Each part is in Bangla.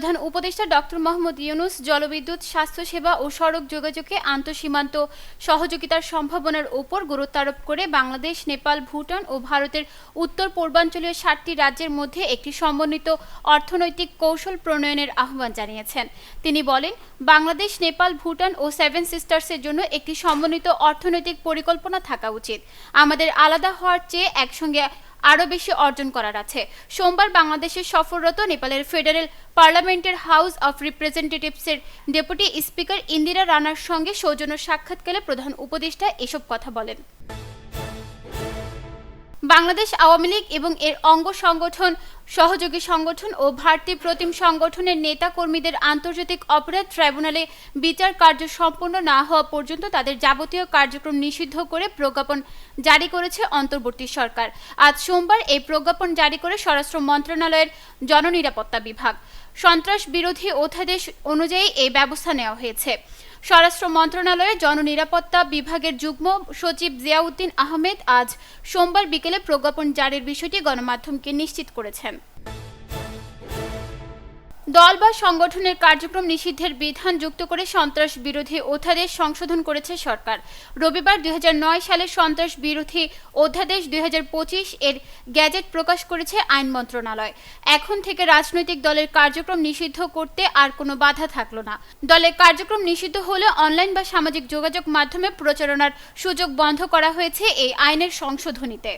প্রধান উপদেষ্টা ডক্টর মোহাম্মদ ইউনুস জলবিদ্যুৎ, স্বাস্থ্যসেবা ও সড়ক যোগাযোগে আন্তঃসীমান্ত সহযোগিতার সম্ভাবনার ওপর গুরুত্ব আরোপ করে বাংলাদেশ, নেপাল, ভুটান ও ভারতের উত্তর পূর্বাঞ্চলীয় সাতটি রাজ্যের মধ্যে একটি সমন্বিত অর্থনৈতিক কৌশল প্রণয়নের আহ্বান জানিয়েছেন। তিনি বলেন, বাংলাদেশ, নেপাল, ভুটান ও সেভেন সিস্টার্সের জন্য একটি সমন্বিত অর্থনৈতিক পরিকল্পনা থাকা উচিত। আমাদের আলাদা হওয়ার চেয়ে একসঙ্গে আরও বেশি অর্জন করার আছে। সোমবার বাংলাদেশের সফররত নেপালের ফেডারেল পার্লামেন্টের হাউস অফ রিপ্রেজেন্টেটিভসের ডেপুটি স্পিকার ইন্দিরা রানার সঙ্গে সৌজন্য সাক্ষাৎকালে প্রধান উপদেষ্টা এসব কথা বলেন। বাংলাদেশ আওয়ামী লীগ এবং এর অঙ্গ সংগঠন, সহযোগী সংগঠন ও ভারতী প্রতিম সংগঠনের নেতা কর্মীদের আন্তর্জাতিক অপরাধ ট্রাইব্যুনালে বিচার কার্য সম্পন্ন না হওয়া পর্যন্ত তাদের যাবতীয় কার্যক্রম নিষিদ্ধ করে প্রজ্ঞাপন জারি করেছে অন্তর্বর্তী সরকার। আজ সোমবার এই প্রজ্ঞাপন জারি করে স্বরাষ্ট্র মন্ত্রণালয়ের জননিরাপত্তা বিভাগ। সন্ত্রাস বিরোধী অধ্যাদেশ অনুযায়ী এই ব্যবস্থা নেওয়া হয়েছে। স্বরাষ্ট্র মন্ত্রণালয়ের জননিরাপত্তা বিভাগের যুগ্ম সচিব জিয়াউদ্দিন আহমেদ আজ সোমবার বিকেলে প্রজ্ঞাপন জারির বিষয়টি গণমাধ্যমকে নিশ্চিত করেছেন। দল বা সংগঠনের কার্যক্রম নিষিদ্ধের বিধান যুক্ত করে সন্ত্রাস বিরোধী অধ্যাদেশ সংশোধন করেছে সরকার। রবিবার দুই সালের সন্ত্রাস বিরোধী অধ্যাদেশ দু হাজার পঁচিশ এর গ্যাজেট প্রকাশ করেছে আইন মন্ত্রণালয়। এখন থেকে রাজনৈতিক দলের কার্যক্রম নিষিদ্ধ করতে আর কোনো বাধা থাকল না। দলের কার্যক্রম নিষিদ্ধ হলে অনলাইন বা সামাজিক যোগাযোগ মাধ্যমে প্রচারণার সুযোগ বন্ধ করা হয়েছে এই আইনের সংশোধনীতে।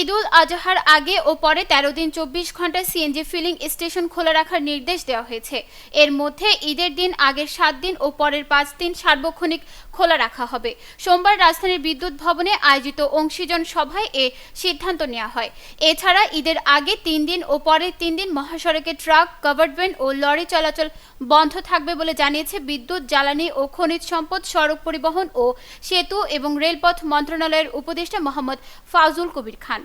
ঈদুল আজহার আগে ও পরে তেরো দিন চব্বিশ ঘণ্টা সিএনজি ফিলিং স্টেশন খোলা রাখার নির্দেশ দেওয়া হয়েছে। এর মধ্যে ঈদের দিন আগের সাত দিন ও পরের পাঁচ দিন সার্বক্ষণিক খোলা রাখা হবে। সোমবার রাজধানীর বিদ্যুৎ ভবনে আয়োজিত অংশীজন সভায় এ সিদ্ধান্ত নেওয়া হয়। এছাড়া ঈদের আগে তিন দিন ও পরের তিন দিন মহাসড়কে ট্রাক, গভর্নমেন্ট ও লরি চলাচল বন্ধ থাকবে বলে জানিয়েছে বিদ্যুৎ, জ্বালানি ও খনিজ সম্পদ, সড়ক পরিবহন ও সেতু এবং রেলপথ মন্ত্রণালয়ের উপদেষ্টা মোহাম্মদ ফাউজুল কবির খান।